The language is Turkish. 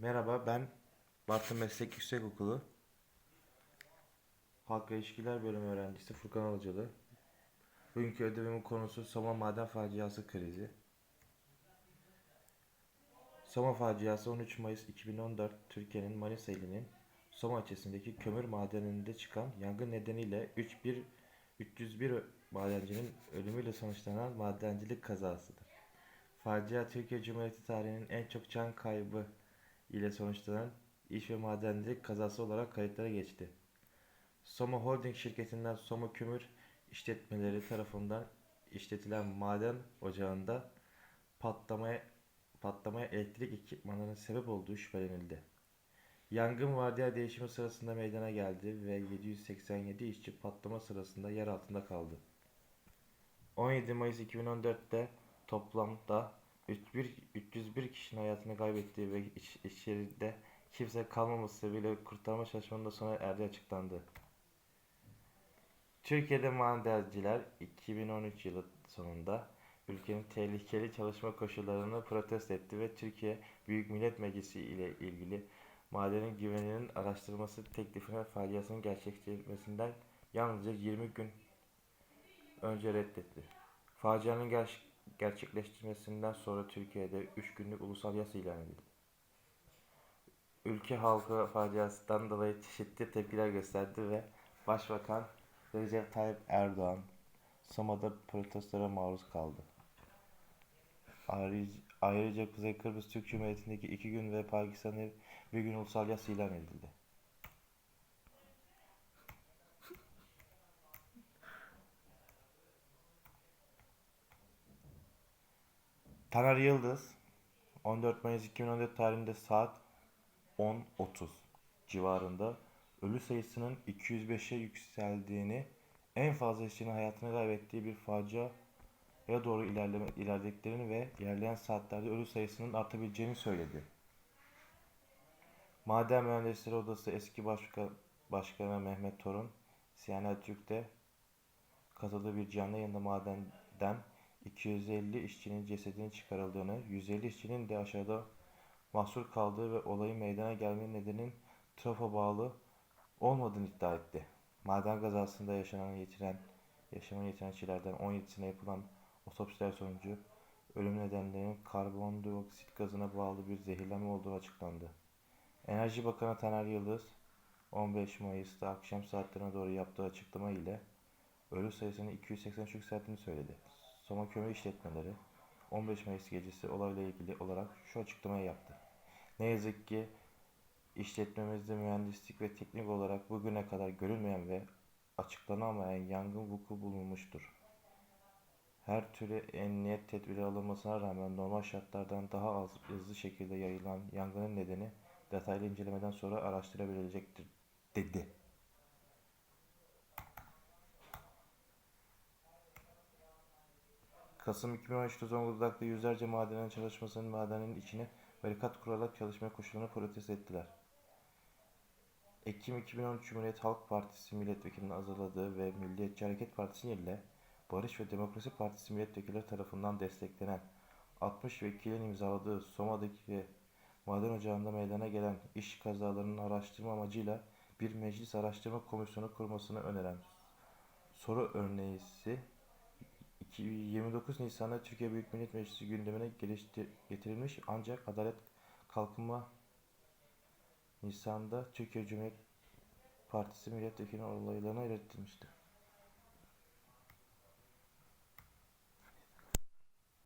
Merhaba, ben Bartın Meslek Yüksekokulu Halkla İlişkiler Bölümü öğrencisi Furkan Alıcalı. Bugünkü ödevimin konusu Soma Maden Faciası krizi. Soma faciası 13 Mayıs 2014 Türkiye'nin Manisa ilinin Soma ilçesindeki kömür madeninde çıkan yangın nedeniyle 31 301 madencinin ölümüyle sonuçlanan madencilik kazasıdır. Facia Türkiye Cumhuriyeti tarihinin en çok can kaybı ile sonuçlanan iş ve madencilik kazası olarak kayıtlara geçti. Soma Holding şirketinden Soma Kömür işletmeleri tarafından işletilen maden ocağında patlamaya patlamaya elektrik ekipmanlarının sebep olduğu şüphelenildi. Yangın vardiya değişimi sırasında meydana geldi ve 787 işçi patlama sırasında yer altında kaldı. 17 Mayıs 2014'te toplamda 301, 301 kişinin hayatını kaybettiği ve iç, içeride kimse kalmaması bile kurtarma çalışmalarında sona erdiği açıklandı. Türkiye'de madenciler 2013 yılı sonunda ülkenin tehlikeli çalışma koşullarını protesto etti ve Türkiye Büyük Millet Meclisi ile ilgili madenin güveninin araştırılması teklifine faciasının gerçekleşmesinden yalnızca 20 gün önce reddetti. Facianın ger- gerçekleştirmesinden sonra Türkiye'de 3 günlük ulusal yas ilan edildi. Ülke halkı faciasından dolayı çeşitli tepkiler gösterdi ve Başbakan Recep Tayyip Erdoğan Soma'da protestolara maruz kaldı. Ayrıca, ayrıca Kuzey Kıbrıs Türk Cumhuriyeti'ndeki 2 gün ve Pakistan'da bir gün ulusal yas ilan edildi. Taner Yıldız 14 Mayıs 2014 tarihinde saat 10.30 civarında ölü sayısının 205'e yükseldiğini, en fazla işçinin hayatını kaybettiği bir faciaya doğru ilerleme, ilerlediklerini ve ilerleyen saatlerde ölü sayısının artabileceğini söyledi. Maden Mühendisleri Odası eski başka, başkanı Mehmet Torun, CNN Türk'te katıldığı bir canlı yayında madenden 250 işçinin cesedinin çıkarıldığını, 150 işçinin de aşağıda mahsur kaldığı ve olayın meydana gelme nedeninin trafo bağlı olmadığını iddia etti. Maden kazasında yaşanan yitiren, yaşamını yitiren kişilerden 17'sine yapılan otopsiler sonucu ölüm nedenlerinin karbondioksit gazına bağlı bir zehirlenme olduğu açıklandı. Enerji Bakanı Taner Yıldız 15 Mayıs'ta akşam saatlerine doğru yaptığı açıklama ile ölü sayısının 283 yükselttiğini söyledi. Soma Kömür İşletmeleri 15 Mayıs gecesi olayla ilgili olarak şu açıklamayı yaptı. Ne yazık ki işletmemizde mühendislik ve teknik olarak bugüne kadar görülmeyen ve açıklanamayan yangın vuku bulunmuştur. Her türlü emniyet tedbiri alınmasına rağmen normal şartlardan daha az hızlı şekilde yayılan yangının nedeni detaylı incelemeden sonra araştırabilecektir, dedi. Kasım 2013'te Zonguldak'ta yüzlerce madenin çalışmasının madenin içine barikat kurarak çalışma koşullarını protesto ettiler. Ekim 2013 Cumhuriyet Halk Partisi milletvekilinin hazırladığı ve Milliyetçi Hareket Partisi ile Barış ve Demokrasi Partisi milletvekilleri tarafından desteklenen 60 vekilin imzaladığı Soma'daki maden ocağında meydana gelen iş kazalarının araştırma amacıyla bir meclis araştırma komisyonu kurmasını öneren soru örneğisi 29 Nisan'da Türkiye Büyük Millet Meclisi gündemine gelişti, getirilmiş ancak Adalet Kalkınma Nisan'da Türkiye Cumhuriyet Partisi milletvekili olaylarına iletilmişti.